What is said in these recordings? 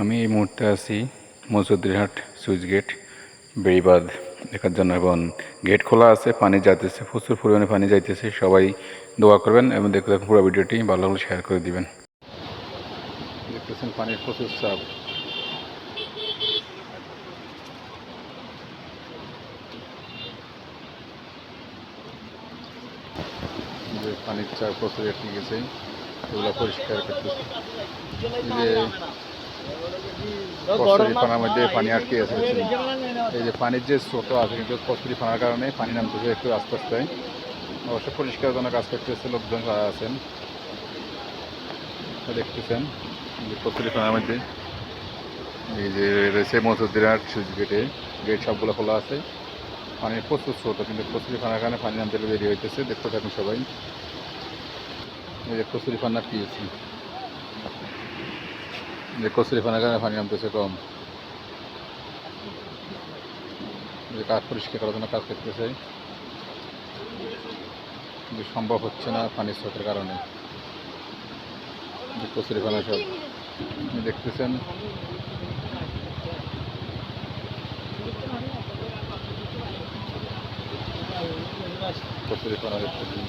আমি এই মুহূর্তে আছি মসুদ্দিরহাট সুইচ গেট, বেড়িবাঁধ দেখার জন্য এবং গেট খোলা আছে, পানি যাইতেছে, প্রচুর পরিমাণে পানি যাইতেছে, সবাই দোয়া করবেন এবং দেখতে থাকুন পুরো ভিডিওটি, ভালো লাগলে শেয়ার করে দিবেন। দেখতেছেন পানির প্রচুর চাপ। যে পানির চাপ প্রচুর এটি গেছে, এগুলো পরিষ্কার করতেছে। কস্তুরি ফানার মধ্যে পানি আটকে আছে এই যে পানির যে স্রোত আছে কিন্তু কস্তুরি ফানার কারণে পানি নামতেছে একটু আস্তে আস্তে। অবশ্য পরিষ্কার জন্য কাজ করতেছে লোকজন যারা আছেন দেখতেছেন যে কস্তুরি ফানার মধ্যে। এই যে রয়েছে মসুদ্দিরার সুইচ গেটে গেট সবগুলো খোলা আছে। পানির প্রচুর স্রোত কিন্তু কস্তুরি ফানার কারণে পানি নামতে বেরিয়ে হইতেছে দেখতে থাকুন সবাই। এই যে কস্তুরি ফান্নার কি আছে যে কচুরি ফানার কারণে পানি নামতেছে কম। যে কাজ পরিষ্কার করার জন্য কাজ করতেছে। কিন্তু সম্ভব হচ্ছে না পানির স্রোতের কারণে। যে কচুরি ফানা সব আপনি দেখতেছেন। কচুরি ফানা দেখতেছেন।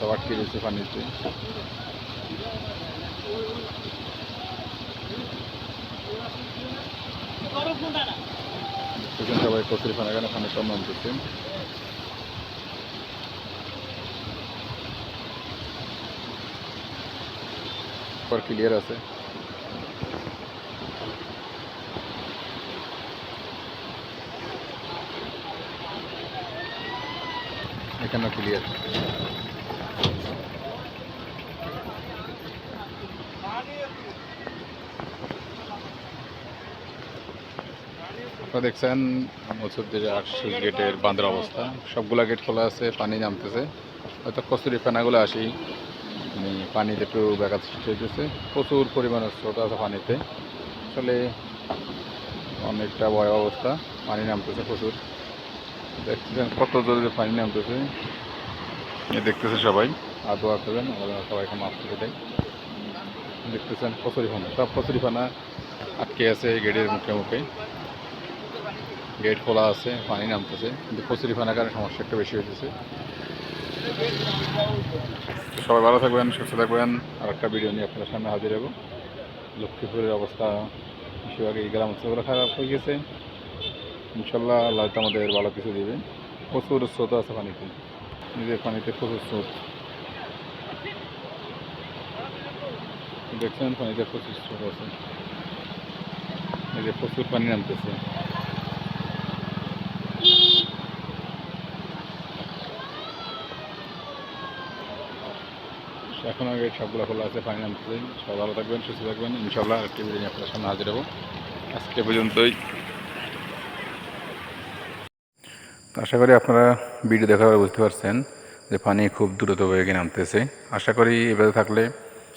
সব আটকে রয়েছে পানিতে। দেখতেছেন সবাই কচুরি ফানা কেন কম নামতেছে পর ক্লিয়ার আছে। এখানেও ক্লিয়ার আপনারা দেখছেন মসুদ্দের আট সুইচ গেটের বাঁধের অবস্থা। সবগুলা গেট খোলা আছে, পানি নামতেছে। হয়তো কচুরি ফেনাগুলো আসি। মানে পানিতে একটু ব্যাঘাত সৃষ্টি হইতেছে। প্রচুর পরিমাণে স্রোত আছে পানিতে। আসলে অনেকটা বড় অবস্থা। পানি নামতেছে প্রচুর। দেখতেছেন কত জোরে পানি নামতেছে। এ দেখতেছে সবাই। আর দোয়া করবেন আমাদের সবাইকে মাফ করে দেয়। দেখতেছেন কচুরি ফানা সব কচুরি ফানা আটকে আছে গেটের মুখে মুখে। গেট খোলা আছে, পানি নামতেছে, কিন্তু কচুরি ফানার কারণে সমস্যা একটু বেশি তো সবাই ভালো থাকবেন, সুস্থ থাকবেন। আর একটা ভিডিও নিয়ে আপনার সামনে হাজির হব। লক্ষ্মীপুরের অবস্থা বেশিরভাগ এই গ্রাম অঞ্চলগুলো খারাপ হয়ে গেছে। ইনশাল্লাহ আল্লাহ আমাদের ভালো কিছু দিবে। প্রচুর স্রোত আছে পানিতে। নিজের পানিতে প্রচুর স্রোত। দেখছেন পানিতে প্রচুর স্রোত আছে। যে প্রচুর পানি নামতেছে। এখন আগে সবগুলো খোলা আছে নামতেছে সবাই ভালো থাকবেন, সুস্থ থাকবেন। ইনশাল্লাহ ভিডিও নিয়ে আপনার সামনে হাজির হব। আজকে পর্যন্তই। আশা করি আপনারা ভিডিও দেখার পরে বুঝতে পারছেন যে পানি খুব দ্রুত বেগে নামতেছে। আশা করি এভাবে থাকলে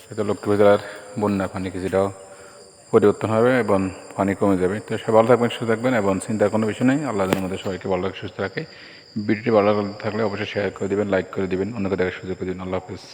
হয়তো লক্ষ্মীপুর জেলার বন্যা পানি কিছুটাও পরিবর্তন হবে এবং পানি কমে যাবে। তো সবাই ভালো থাকবেন, সুস্থ থাকবেন এবং চিন্তার কোনো বিষয় নেই। আল্লাহ আমাদের সবাইকে ভালো রাখে, সুস্থ রাখে। ভিডিওটি ভালো থাকলে অবশ্যই শেয়ার করে দেবেন লাইক করে দেবেন, অন্যকে দেখার সুযোগ করে দেবেন। আল্লাহ হাফিজ।